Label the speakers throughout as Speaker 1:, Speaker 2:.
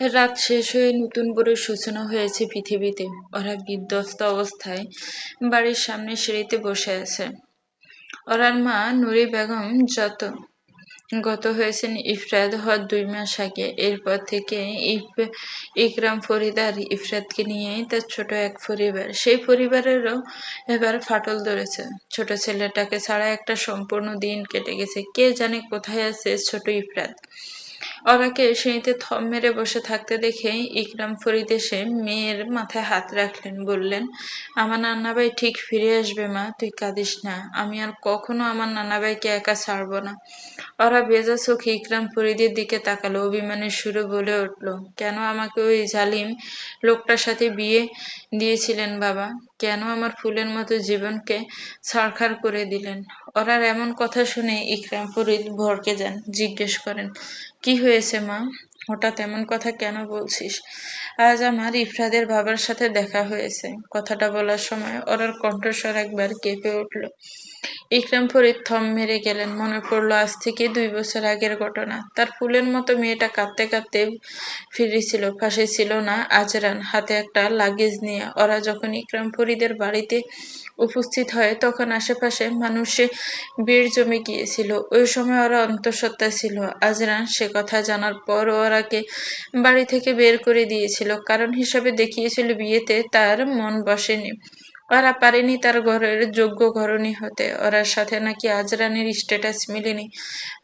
Speaker 1: রাত শেষ হয়ে নতুন ভোরের সূচনা হয়েছে পৃথিবীতে। ওরা বিধ্বস্ত অবস্থায় বাড়ির সামনে সিঁড়িতে বসে আছে। ওরার মা নুরি বেগম যত গত হয়েছেন ইফরাত হওয়ার দুই মাস আগে, এরপর থেকে ইকরাম ফরিদার ইফরাতকে নিয়েই তার ছোট এক পরিবার। সেই পরিবারেরও এবার ফাটল ধরেছে। ছোট ছেলেটাকে ছাড়া একটা সম্পূর্ণ দিন কেটে গেছে। কে জানে কোথায় আছে ছোট ইফরাত। ওরাকে সিঁড়িতে থম মেরে বসে থাকতে দেখে ইকরাম ফরিদ এসে মেয়ের মাথায় হাত রাখলেন, বললেন, আমার নান্নাবাই ঠিক ফিরে আসবে মা, তুই কাঁদিস না। আমি আর কখনো আমার নান্নাবাইকে একা ছাড়বো না। ওরা বেজা চোখে ইকরাম ফরিদের দিকে তাকালো, অভিমানের সুরে বলে উঠল, কেন আমাকে ওই জালিম লোকটার সাথে বিয়ে দিয়েছিলেন বাবা? কেন আমার ফুলের মতো জীবনকে ছাড়খাড় করে দিলেন? ওরার এমন কথা শুনে ইকরাম ফরিদ ভরকে যান, জিজ্ঞেস করেন, কি হয়েছে মা? হঠাৎ এমন কথা কেন বলছিস? আজ আমার ইফরাদের বাবার সাথে দেখা হয়েছে। কথাটা বলার সময় ওরার কণ্ঠস্বর একবার কেঁপে উঠল। ইকরাম ফরিদ থম মেরে গেলেন। মনে পড়ল আজ থেকে দুই বছর আগের ঘটনা। তার ফুলের মতো মেয়েটা কাঁদতে কাঁদতে ফিরেছিল। পাশে ছিল না আজরান। হাতে একটা লাগেজ নিয়ে ওরা যখন ইকরাম ফরিদের বাড়িতে উপস্থিত হয়, তখন আশেপাশে মানুষে ভিড় জমে গিয়েছিল। ওই সময় ওরা অন্তঃসত্ত্বা ছিল। আজরান সে কথা জানার পর ওরাকে বাড়ি থেকে বের করে দিয়েছিল। কারণ হিসাবে দেখিয়েছিল বিয়েতে তার মন বসেনি। ওরা পারেনি তার ঘরের যোগ্য ঘরণী হতে। ওরার সাথে নাকি আজরানের স্ট্যাটাস মিলেনি।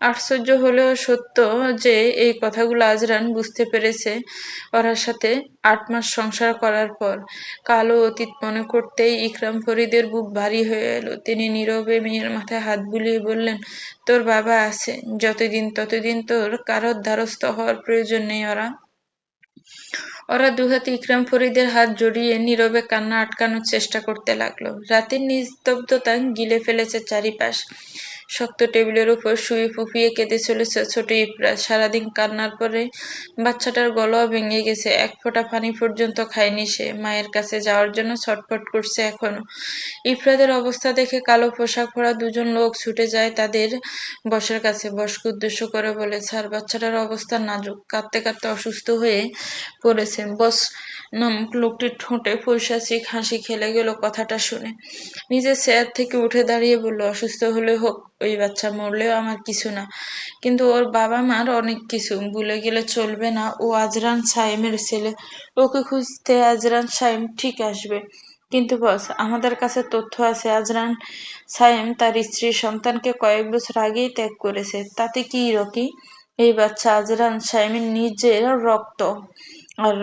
Speaker 1: আশ্চর্য হলেও সত্য যে এই কথাগুলো আজরান বুঝতে পেরেছে ওরার সাথে আট মাস সংসার করার পর। কালো অতীত মনে করতেই ইকরাম ফরিদের বুক ভারী হয়ে এলো। তিনি নীরবে মেয়ের মাথায় হাত বুলিয়ে বললেন, তোর বাবা আছে। যতদিন ততদিন তোর কারোর দ্বারস্থ হওয়ার প্রয়োজন নেই ওরা। ওরা দুহাতে ইকরাম ফরিদের হাত জড়িয়ে নীরবে কান্না আটকানোর চেষ্টা করতে লাগল। রাতের নিস্তব্ধতা গিলে ফেলেছে চারিপাশ। শক্ত টেবিলের উপর শুয়ে ফুপিয়ে কেঁদে চলেছে ছোট ইপরা সারাদিন কান্নার পরে বাচ্চাটার গলাও ভেঙে গেছে। এক ফোঁটা পানি পর্যন্ত খায়নি সে। মায়ের কাছে যাওয়ার জন্য ছটফট করছে এখনও। ইফরাদের অবস্থা দেখে কালো পোশাক পরা দুজন লোক ছুটে যায় তাদের বসের কাছে। বসকে উদ্দেশ্য করে বলে, স্যার, বাচ্চাটার অবস্থা নাজুক। কাঁদতে কাঁদতে অসুস্থ হয়ে পড়েছে বস নামক লোকটির ঠোঁটে পৈশাচিক হাসি খেলে গেল কথাটা শুনে। নিজের চেয়ার থেকে উঠে দাঁড়িয়ে বলল, অসুস্থ হলে হোক ওই বাচ্চা মরলেও আমার কিছু না। কিন্তু ওর বাবা মার অনেক কিছু, ভুলে গেলে চলবে না। ও আজরান সাইমের ছেলে। ওকে খুঁজতে আজরান সাইম ঠিক আসবে। কিন্তু বস, আমাদের কাছে তথ্য আছে। আজরান সাইম তার স্ত্রী সন্তানকে কয়েক বছর আগেই ত্যাগ করেছে। তাতে কি রকি? এই বাচ্চা আজরান সাইমের নিজের রক্ত। আর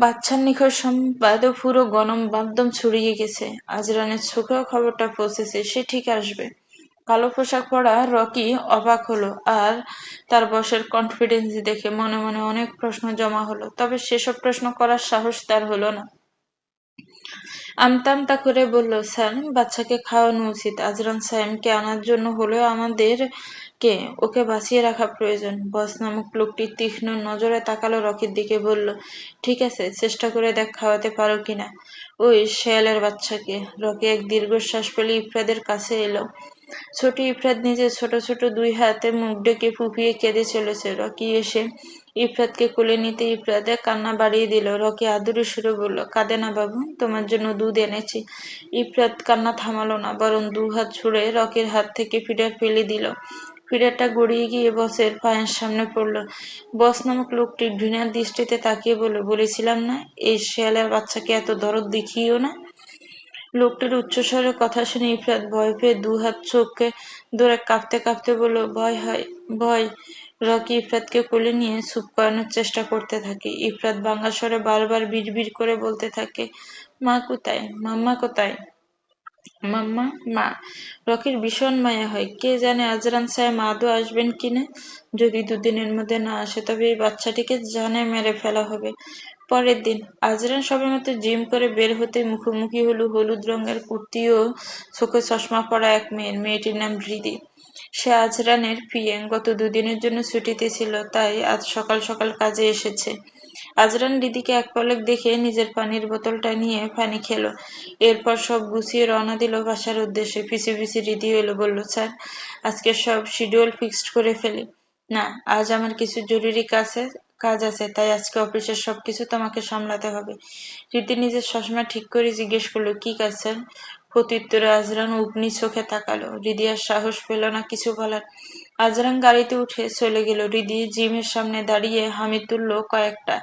Speaker 1: বাচ্চার নিখোঁজ সংবাদ পুরো গণমাধ্যম ছড়িয়ে গেছে। আজরানের চোখেও খবরটা পৌঁছেছে, সে ঠিক আসবে। কালো পোশাক পরা রকি অবাক হলো আর তার বসের কনফিডেন্স দেখে মনে মনে অনেক প্রশ্ন জমা হলো, তবে সেসব প্রশ্ন করার সাহস তার হলো না। আমতা আমতা করে বলল, স্যার, বাচ্চাকে খাওয়ানো উচিত। আজরান সাইমকে আনার জন্য হলেও আমাদের কে ওকে বাঁচিয়ে রাখা প্রয়োজন। বস নামক লোকটি তীক্ষ্ণ নজরে তাকালো রকির দিকে, বলল, ঠিক আছে, চেষ্টা করে দেখ খাওয়াতে পারো কিনা। ওই শেয়ালের বাচ্চাকে। রকি এক দীর্ঘশ্বাস পেলে ইফরাদের কাছে এলো। ছোট ইফরাত নিজের ছোট ছোট দুই হাতে মুখ ডেকে ফুপিয়ে কেঁদে চলেছে। রকি এসে ইফরাতকে কোলে নিতে ইফরাতে কান্না বাড়িয়ে দিল। রকি আদুরে সুরে বলল, কাঁদে না বাবু, তোমার জন্য দুধ এনেছি। ইফরাত কান্না থামালো না, বরং দু হাত ছুঁড়ে রকির হাত থেকে ফিডার ফেলে দিল। ফিডারটা গড়িয়ে গিয়ে বসের পায়ের সামনে পড়ল। বস নামক লোকটি ঘৃণার দৃষ্টিতে তাকিয়ে বলল, বলেছিলাম না, এই শেয়ালের বাচ্চাকে এত দরদ দেখিও না? লোকটির উচ্চস্বরের কথা শুনে ইফরাত ভয় পেয়ে দু হাত চোখকে ধরে কাঁপতে কাঁপতে বলল, ভয় হয়, ভয়। রকি ইফরাতকে কোলে নিয়ে চুপ করানোর চেষ্টা করতে থাকে। ইফরাত বাংলা স্বরে বারবার বিড়বিড় করে বলতে থাকে, মা কোথায়? মাম্মা কোথায়? মাম্মা, মা, রকির ভীষণ মায়া হয়। কে জানে আজরান সাহেব আদৌ আসবেন কিনা যদি দুদিনের মধ্যে না আসে, তবে এই বাচ্চাটিকে জানে মেরে ফেলা হবে। পরের দিন, আজরান সবেমাত্র জিম করে বের হতে মুখোমুখি হলো হলুদ রঙের কুর্তি ও চোখে চশমা পরা এক মেয়ের। মেয়েটির নাম হৃদি। সে আজরানের পিএন গত দুদিনের জন্য ছুটিতে ছিল, তাই আজ সকাল সকাল কাজে এসেছে। আজরান দিদিকে এক পলক দেখে নিজের পানির বোতলটা নিয়ে পানি খেলো। এরপর সব গুছিয়ে রওনা দিল বাসার উদ্দেশ্যে। পিছু পিছু রীতি এলো, বলল, স্যার, আজকে সব শিডিউল ফিক্সড করে ফেলি। না, আজ আমার কিছু জরুরি কাছে কাজ আছে, তাই আজকে অফিসের সবকিছু তোমাকে সামলাতে হবে। রীতি নিজের চশমা ঠিক করে জিজ্ঞেস করল, কি কাজ, স্যার? প্রত্যুত্তরে আজরান উপনি চোখে তাকালো। রিদি আর সাহস পেল না কিছু বলার। আজরান গাড়িতে উঠে চলে গেল রিদি জিমের সামনে দাঁড়িয়ে হামি তুলল কয়েকটা।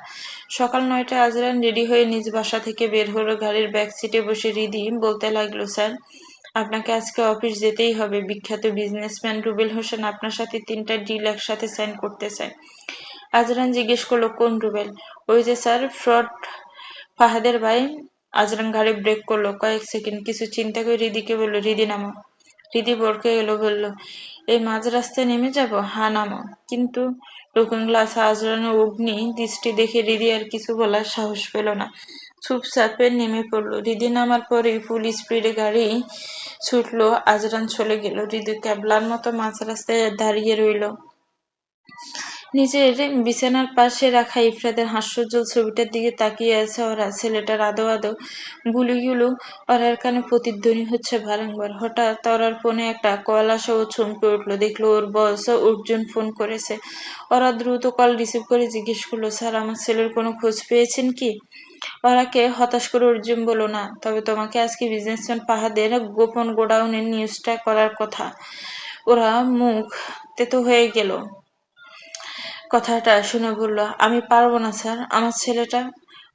Speaker 1: সকাল নয়টায় আজরান রেডি হয়ে নিজ বাসা থেকে বের হলো গাড়ির ব্যাক সিটে বসে রিদি বলতে লাগল, স্যার, আপনাকে আজকে অফিস যেতেই হবে। বিখ্যাত বিজনেসম্যান রুবেল হোসেন আপনার সাথে তিনটা ডিল একসাথে সাইন করতে চায় আজরান জিজ্ঞেস করল, কোন রুবেল? ওই যে, স্যার, ফ্রড ফাহাদের ভাই। আজরান গাড়ি ব্রেক করল। কয়েক সেকেন্ড কিছু চিন্তা করে রিদিকে বলল, রিদি নামো। রিদি বরকে এলো বলল, এই মাঝ রাস্তায় নেমে যাব? হা নামো। কিন্তু লুকিং গ্লাস আজরানো অগ্নি দৃষ্টি দেখে দিদি আর কিছু বলার সাহস পেল না। চুপচাপে নেমে পড়ল। দিদি নামার পরে ফুল স্পিডে গাড়ি ছুটলো, আজরান চলে গেল। রিদি ক্যাবলার মতো মাঝ রাস্তায় দাঁড়িয়ে রইল। নিজের বিছানার পাশে রাখা ইফরাদের হাস্যজ্জ্বল ছবিটার দিকে তাকিয়ে আছে ওরা। ছেলেটার আদো আদো গুলিগুলো ওরার কানে প্রতিধ্বনি হচ্ছে বারংবার। হঠাৎ ওরার ফোনে একটা কল আসা ও চমকে উঠল। দেখল ওর বয়স অর্জুন ফোন করেছে। ওরা দ্রুত কল রিসিভ করে জিজ্ঞেস করল, স্যার, আমার ছেলের কোনো খোঁজ পেয়েছেন কি? ওরাকে হতাশ করে অর্জুন বলো না, তবে তোমাকে আজকে বিজনেসম্যান পাহাদের গোপন গোডাউনের নিউজটা করার কথা। ওরা মুখ তেতো হয়ে গেল। কথাটা শুনে বলল, আমি পারব না, স্যার। আমার ছেলেটা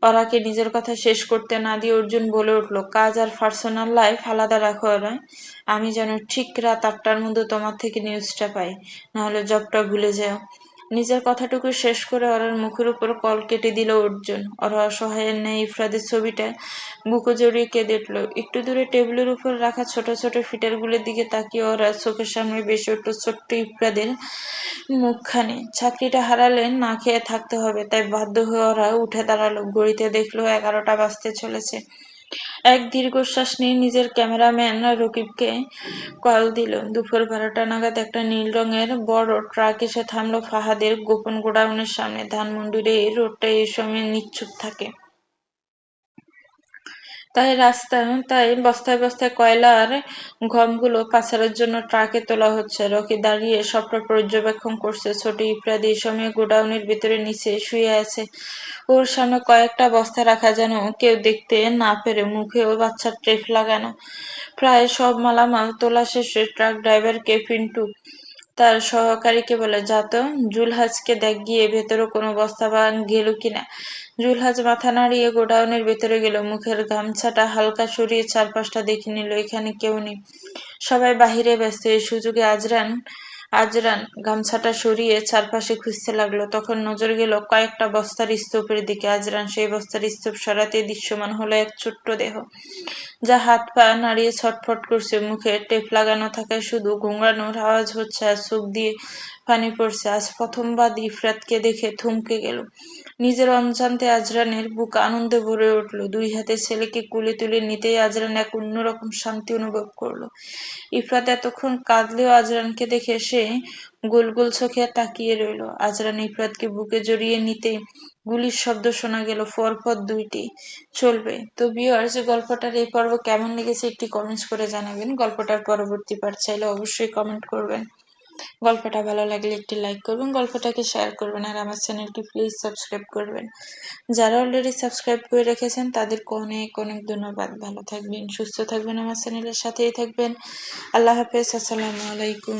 Speaker 1: ওরাকে নিজের কথা শেষ করতে না দিয়ে অর্জুন বলে উঠল, কাজ আর পার্সোনাল লাইফ আলাদা রাখো ওরা। আমি যেন ঠিক রাত আটটার মধ্যে তোমার থেকে নিউজটা পাই। নাহলে জবটা ভুলে যাও। নিজের কথাটুকু শেষ করে ওরার মুখের উপর কল কেটে দিল অর্জুন। ওরা অসহায়ের ন্যায় ইফরাদের ছবিটা বুকো জড়িয়ে কেঁদে উঠল। একটু দূরে টেবিলের উপর রাখা ছোট ছোট ফিটারগুলোর দিকে তাকিয়ে ওরা চোখের সামনে বেশি উঠল ছোট্ট ইফরাদের মুখখানে। চাকরিটা হারালে না খেয়ে থাকতে হবে, তাই বাধ্য হয়ে ওরা উঠে দাঁড়াল। ঘড়িতে দেখল এগারোটা বাজতে চলেছে। এক দীর্ঘশ্বাস নিয়ে নিজের ক্যামেরাম্যান রকিবকে কল দিল। দুপুর বারোটা নাগাদ একটা নীল রঙের বড় ট্রাক এসে থামলো ফাহাদের গোপন গোডাউনের সামনে। ধানমন্ডির এই রোডটা এই সময় নিচ্ছুপ থাকে। তাই রাস্তা তাই বস্তায় বস্তায় কয়লার গমগুলো পাচারের জন্য ট্রাকে তোলা হচ্ছে। রকি দাঁড়িয়ে সবটা পর্যবেক্ষণ করছে। ছোট ইফরাদি এই সময় গোডাউনের ভিতরে নিচে শুয়ে আছে। ওর সামনে কয়েকটা বস্তা রাখা যেন কেউ দেখতে না পেরে মুখে ও বাচ্চার ট্রেফ লাগানো। প্রায় সব মালামাল তোলা শেষে ট্রাক ড্রাইভারকে পিন্টু তার সহকারীকে বলে যাত জুলহাজকে দেখ গিয়ে ভেতরে কোনো বস্তা বা গেল কিনা জুলহাজ মাথা নাড়িয়ে গোডাউনের ভেতরে গেল। মুখের গামছাটা হালকা সরিয়ে চারপাশটা দেখে নিল, এখানে কেউ নেই। সবাই বাহিরে ব্যস্ত। এই সুযোগে আজরান আজরান গামছাটা সরিয়ে চারপাশে খুঁজতে লাগল। তখন নজর গেল কয়েকটা বস্তার স্তূপের দিকে। আজরান সেই বস্তার স্তূপ সরাতে দৃশ্যমান হলো এক ছোট্ট দেহ। যা হাত পা নাড়িয়ে ছটফট করছে। মুখে টেপ লাগানো থাকায় শুধু ঘুঙড়ানোর আওয়াজ হচ্ছে আর চোখ দিয়ে পানি পড়ছে। আজ প্রথমবার ইফরাতকে দেখে থমকে গেল। নিজের অনজান্তে আজরানের বুক আনন্দে ভরে উঠল। দুই হাতে ছেলেকে কুলে তুলে নিতেই আজরান এক অন্যরকম শান্তি অনুভব করল। ইফরাত এতক্ষণ কাঁদলেও আজরানকে দেখে সে গোল গোল চোখে তাকিয়ে রইল। আজরান ইফরাতকে বুকে জড়িয়ে নিতে গুলির শব্দ শোনা গেল, পরপর দুইটি। চলবে। তো ভিউয়ার্স গল্পটার এই পর্ব কেমন লেগেছে একটি কমেন্টস করে জানাবেন। গল্পটার পরবর্তী পার্ট চাইলে অবশ্যই কমেন্ট করবেন। গল্পটা ভালো লাগলে একটি লাইক করবেন, গল্পটাকে শেয়ার করবেন, আর আমার চ্যানেলটি প্লিজ সাবস্ক্রাইব করবেন। যারা অলরেডি সাবস্ক্রাইব করে রেখেছেন তাদের অনেক অনেক ধন্যবাদ। ভালো থাকবেন, সুস্থ থাকবেন আমার চ্যানেলের সাথেই থাকবেন। আল্লাহ হাফেজ, আসসালামু আলাইকুম।